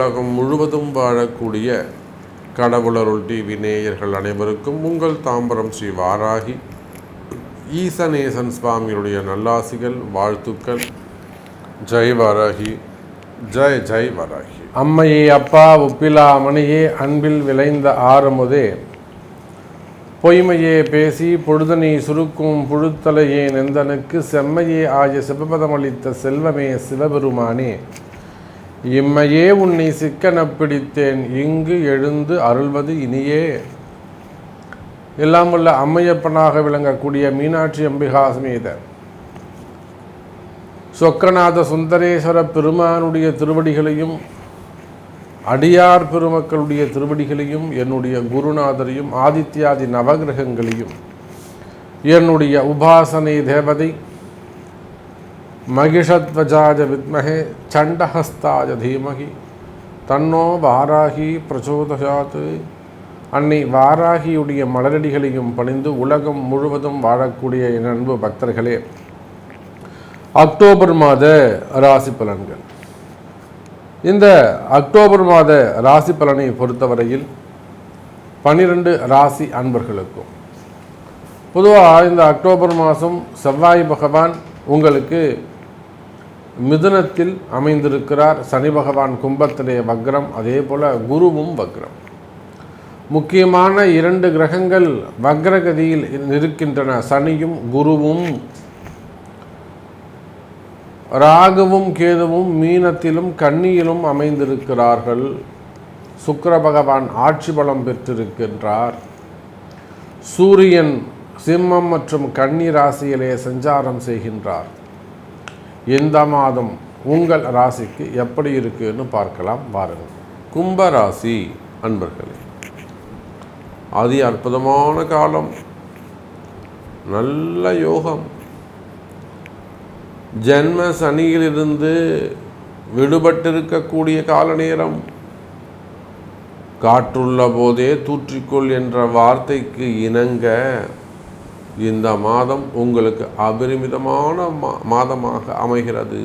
உலகம் முழுவதும் வாழக்கூடிய கடவுளருள் டிவி நேயர்கள் அனைவருக்கும் உங்கள் தாம்பரம் ஸ்ரீ வாராகி. ஈசநேசன் சுவாமியுடைய நல்லாசிகள் வாழ்த்துக்கள். ஜெய் வாராகி ஜெய் ஜெய் வாராகி. அம்மையே அப்பா ஒப்பிலா மணியே அன்பில் விளைந்த ஆரமுதே பொய்மையே பேசி பொழுதனை சுருக்கும் புழுத்தலையே நெந்தனுக்கு செம்மையே ஆய சிவபதமளித்த செல்வமே சிவபெருமானே. இம்மையே உன்னை சிக்கன பிடித்தேன் இங்கு எழுந்து அருள்வது இனியே. எல்லாம் வல்ல அம்மையப்பனாக விளங்கக்கூடிய மீனாட்சி அம்பிகா சமேத சொக்கநாத சுந்தரேஸ்வர பெருமானுடைய திருவடிகளையும் அடியார் பெருமக்களுடைய திருவடிகளையும் என்னுடைய குருநாதரையும் ஆதித்யாதி நவகிரகங்களையும் என்னுடைய உபாசனை தேவதை மகிஷத்வஜாஜ வித்மகே சண்டஹஸ்தாஜ தீமகி. தன்னோ வாராகி பிரச்சோதயாத் அன்னை வாராகியுடைய மலரடிகளையும் பணிந்து உலகம் முழுவதும் வாழக்கூடிய என் அன்பு பக்தர்களே அக்டோபர் மாத ராசி பலன்கள். இந்த அக்டோபர் மாத ராசி பலனை பொறுத்தவரையில் பன்னிரண்டு ராசி அன்பர்களுக்கும் பொதுவாக இந்த அக்டோபர் மாதம் செவ்வாய் பகவான் உங்களுக்கு மிதுனத்தில் அமைந்திருக்கிறார் சனி பகவான் கும்பத்திலே வக்ரம் அதே போல் குருவும் வக்ரம். முக்கியமான இரண்டு கிரகங்கள் வக்ரகதியில் இருக்கின்றன சனியும் குருவும். ராகுவும் கேதுவும் மீனத்திலும் கன்னியிலும் அமைந்திருக்கிறார்கள். சுக்கர பகவான் ஆட்சி பலம் பெற்றிருக்கின்றார். சூரியன் சிம்மம் மற்றும் கன்னி ராசியிலே சஞ்சாரம் செய்கின்றார். இந்த மாதம் உங்கள் ராசிக்கு எப்படி இருக்குன்னு பார்க்கலாம் வாருங்கள். கும்ப ராசி அன்பர்களே அதி அற்புதமான காலம் நல்ல யோகம். ஜென்ம சனியிலிருந்து விடுபட்டிருக்கக்கூடிய கால நேரம் காற்றுள்ள போதே தூற்றிக்கொள் என்ற வார்த்தைக்கு இணங்க இந்த மாதம் உங்களுக்கு அபரிமிதமான மா மாதமாக அமைகிறது.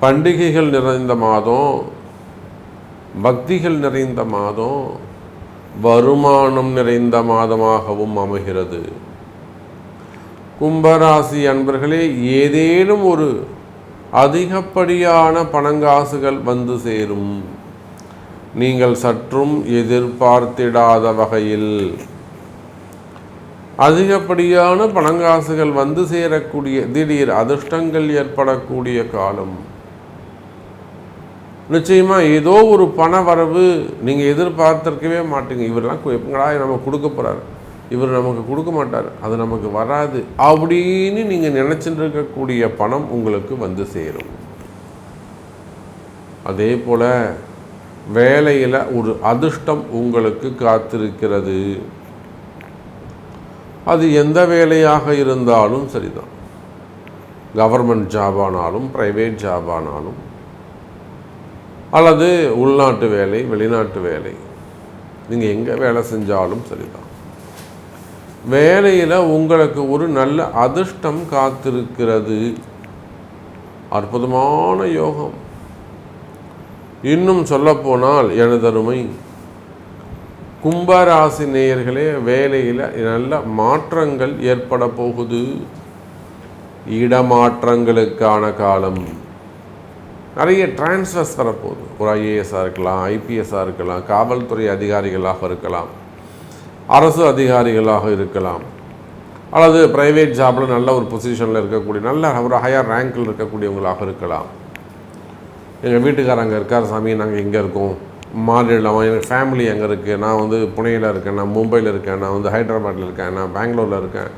பண்டிகைகள் நிறைந்த மாதம் பக்திகள் நிறைந்த மாதம் வருமானம் நிறைந்த மாதமாகவும் அமைகிறது. கும்பராசி அன்பர்களே ஏதேனும் ஒரு அதிகப்படியான பணங்காசுகள் வந்து சேரும். நீங்கள் சற்றும் எதிர்பார்த்திடாத வகையில் அதிகப்படியான பணங்காசுகள் வந்து சேரக்கூடிய திடீர் அதிர்ஷ்டங்கள் ஏற்படக்கூடிய காலம். நிச்சயமா ஏதோ ஒரு பண வரவு நீங்கள் எதிர்பார்த்திருக்கவே மாட்டீங்க. இவரெல்லாம் எப்பங்கடா நம்ம கொடுக்க போறாரு? இவர் நமக்கு கொடுக்க மாட்டார். அது நமக்கு வராது. அப்படின்னு நீங்கள் நினச்சிட்டு இருக்கக்கூடிய பணம் உங்களுக்கு வந்து சேரும். அதே போல் வேலையில் ஒரு அதிர்ஷ்டம் உங்களுக்கு காத்திருக்கிறது. அது எந்த வேலையாக இருந்தாலும் சரிதான். கவர்மெண்ட் ஜாப் ஆனாலும் ப்ரைவேட் ஜாப் ஆனாலும் அல்லது உள்நாட்டு வேலை வெளிநாட்டு வேலை நீங்கள் எங்கே வேலை செஞ்சாலும் சரிதான். வேலையில் உங்களுக்கு ஒரு நல்ல அதிர்ஷ்டம் காத்திருக்கிறது. அற்புதமான யோகம். இன்னும் சொல்லப்போனால் எனதருமை கும்பராசி நேயர்களே வேலையில் நல்ல மாற்றங்கள் ஏற்பட போகுது. இடமாற்றங்களுக்கான காலம். நிறைய டிரான்ஸ்ஃபர்ஸ் வரப்போகுது. ஒரு ஐஏஎஸ்ஸாக இருக்கலாம் ஐபிஎஸ்ஸாக இருக்கலாம் காவல்துறை அதிகாரிகளாக இருக்கலாம் அரசு அதிகாரிகளாக இருக்கலாம் அல்லது ப்ரைவேட் ஜாபில் நல்ல ஒரு பொசிஷனில் இருக்கக்கூடிய நல்ல ஒரு ஹையர் ரேங்கில் இருக்கக்கூடியவங்களாக இருக்கலாம். எங்கள் வீட்டுக்காரங்க இருக்கார் சாமி நாங்கள் எங்கே இருக்கோம். மாநிலம் எனக்கு ஃபேமிலி எங்கே இருக்குது நான் வந்து புனேயில் இருக்கேன் நான் மும்பையில் இருக்கேன் நான் வந்து ஹைதராபாத்தில் இருக்கேன் நான் பெங்களூரில் இருக்கேன்.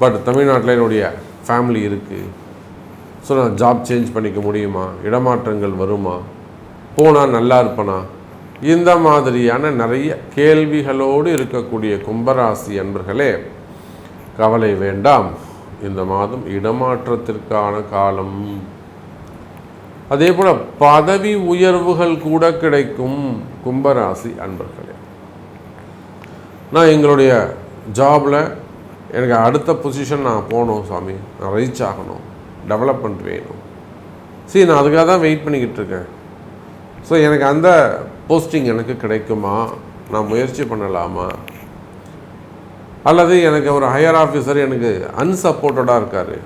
பட் தமிழ்நாட்டில் என்னுடைய ஃபேமிலி இருக்குது ஸோ நான் ஜாப் சேஞ்ச் பண்ணிக்க முடியுமா? இடமாற்றங்கள் வருமா? போனால் நல்லா இருப்பனா? இந்த மாதிரியான நிறைய கேள்விகளோடு இருக்கக்கூடிய கும்பராசி அன்பர்களே கவலை வேண்டாம். இந்த மாதம் இடமாற்றத்திற்கான காலம். அதே போல் பதவி உயர்வுகள் கூட கிடைக்கும் கும்பராசி அன்பர்களே. நான் எங்களுடைய ஜாபில் எனக்கு அடுத்த பொசிஷன் நான் போகணும் சாமி. நான் ரீச் ஆகணும். டெவலப்மெண்ட் வேணும். சரி நான் அதுக்காக தான் வெயிட் பண்ணிக்கிட்டு இருக்கேன். ஸோ எனக்கு அந்த போஸ்டிங் எனக்கு கிடைக்குமா? நான் முயற்சி பண்ணலாமா? அல்லது எனக்கு ஒரு ஹையர் ஆஃபீஸர் எனக்கு அன்சப்போர்ட்டடாக இருக்கார்.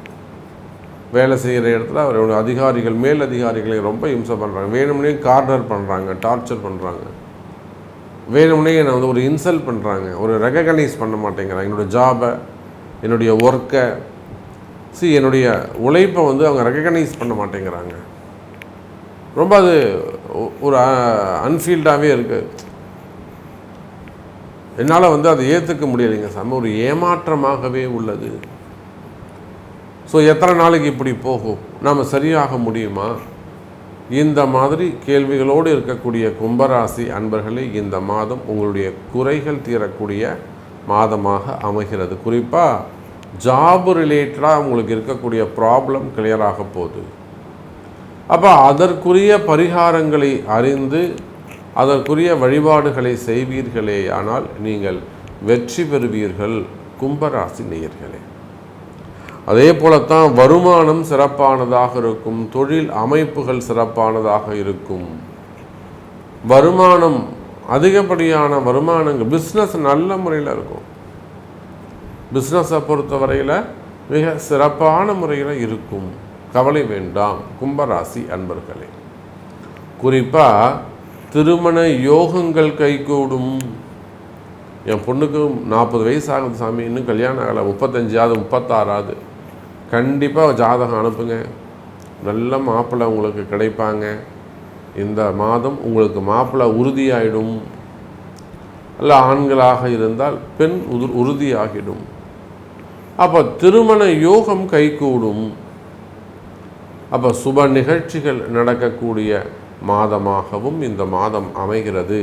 வேலை செய்கிற இடத்துல அவரோட அதிகாரிகள் மேல் அதிகாரிகளை ரொம்ப இம்சை பண்ணுறாங்க வேணும்னே கார்னர் பண்ணுறாங்க டார்ச்சர் பண்ணுறாங்க வேணும்னே என்னை வந்து ஒரு இன்சல்ட் பண்ணுறாங்க ஒரு ரெகக்னைஸ் பண்ண மாட்டேங்கிறாங்க. என்னோடய ஜாபை என்னுடைய ஒர்க்கை சி என்னுடைய உழைப்பை வந்து அவங்க ரெகக்னைஸ் பண்ண மாட்டேங்கிறாங்க. ரொம்ப அது ஒரு அன்ஃபீல்டாகவே இருக்குது என்னால் வந்து அதை ஏற்றுக்க முடியலைங்க. சம ஒரு ஏமாற்றமாகவே உள்ளது. ஸோ எத்தனை நாளைக்கு இப்படி போகும்? நாம் சரியாக முடியுமா? இந்த மாதிரி கேள்விகளோடு இருக்கக்கூடிய கும்பராசி அன்பர்களே இந்த மாதம் உங்களுடைய குறைகள் தீரக்கூடிய மாதமாக அமைகிறது. குறிப்பாக ஜாப் ரிலேட்டடாக உங்களுக்கு இருக்கக்கூடிய ப்ராப்ளம் கிளியராக போகுது. அப்போ அதற்குரிய பரிகாரங்களை அறிந்து அதற்குரிய வழிபாடுகளை செய்வீர்களேயானால் நீங்கள் வெற்றி பெறுவீர்கள் கும்பராசி நேயர்களே. அதே போலத்தான் வருமானம் சிறப்பானதாக இருக்கும் தொழில் அமைப்புகள் சிறப்பானதாக இருக்கும். வருமானம் அதிகப்படியான வருமானங்கள் பிஸ்னஸ் நல்ல முறையில் இருக்கும். பிஸ்னஸை பொறுத்தவரையில் மிக சிறப்பான முறையில் இருக்கும். கவலை வேண்டாம் கும்பராசி அன்பர்களே. குறிப்பாக திருமண யோகங்கள் கைகூடும். என் பொண்ணுக்கு நாற்பது வயசு ஆகுது சாமி இன்னும் கல்யாணம் ஆகலை முப்பத்தஞ்சாவது முப்பத்தாறாவது. கண்டிப்பாக ஜாதகம் அனுப்புங்க. நல்ல மாப்பிள்ளை உங்களுக்கு கிடைப்பாங்க. இந்த மாதம் உங்களுக்கு மாப்பிள்ளை உறுதியாயிடும். அல்ல ஆண்களாக இருந்தால் பெண் உது உறுதியாகிடும். அப்போ திருமண யோகம் கைகூடும். அப்போ சுப நிகழ்ச்சிகள் நடக்கக்கூடிய மாதமாகவும் இந்த மாதம் அமைகிறது.